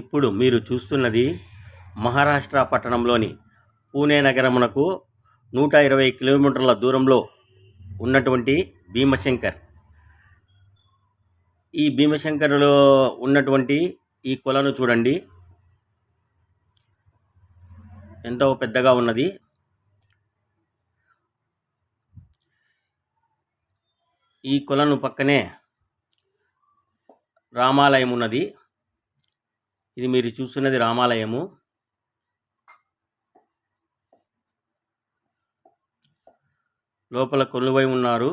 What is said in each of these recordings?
ఇప్పుడు మీరు చూస్తున్నది మహారాష్ట్ర పట్టణంలోని పూణే నగరమునకు నూట ఇరవై కిలోమీటర్ల దూరంలో ఉన్నటువంటి భీమశంకర్. ఈ భీమశంకర్లో ఉన్నటువంటి ఈ కొలను చూడండి. ఎంతో పెద్దగా ఉన్నది. ఈ కొలను పక్కనే రామాలయం ఉన్నది. ఇది మీరు చూస్తున్నది రామాలయము. లోపల కొలువై ఉన్నారు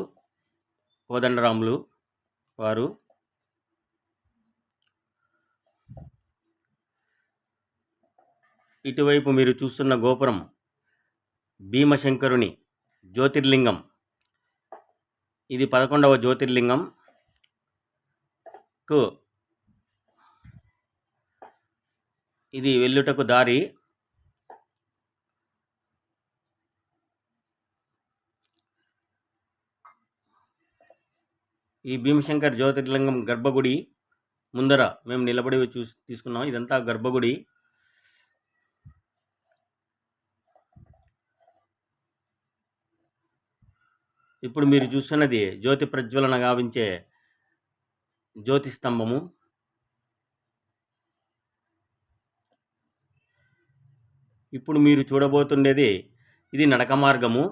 కోదండరాములు వారు. ఇటువైపు మీరు చూస్తున్న గోపురం భీమశంకరుని జ్యోతిర్లింగం. ఇది పదకొండవ జ్యోతిర్లింగం. కు ఇది వెళ్ళుటకు దారి. ఈ భీమశంకర్ జ్యోతిర్లింగం గర్భగుడి ముందర మేము నిలబడి చూసి తీసుకున్నాం. ఇదంతా గర్భగుడి. ఇప్పుడు మీరు చూస్తున్నది జ్యోతి ప్రజ్వలన గావించే జ్యోతి స్తంభము. ఇప్పుడు మీరు చూడబోతుండేది ఇది నడక మార్గము.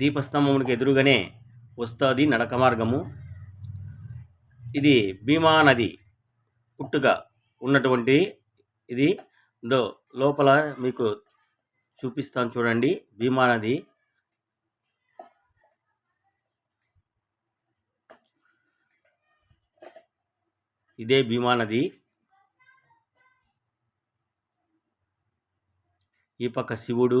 దీపస్తంభమునికి ఎదురుగానే వస్తుంది నడక మార్గము. ఇది భీమా నది పుట్టుగా ఉన్నటువంటి ఇది. లోపల మీకు చూపిస్తాను చూడండి. భీమా నది ఇదే భీమా నది ఈ పక్క శివుడు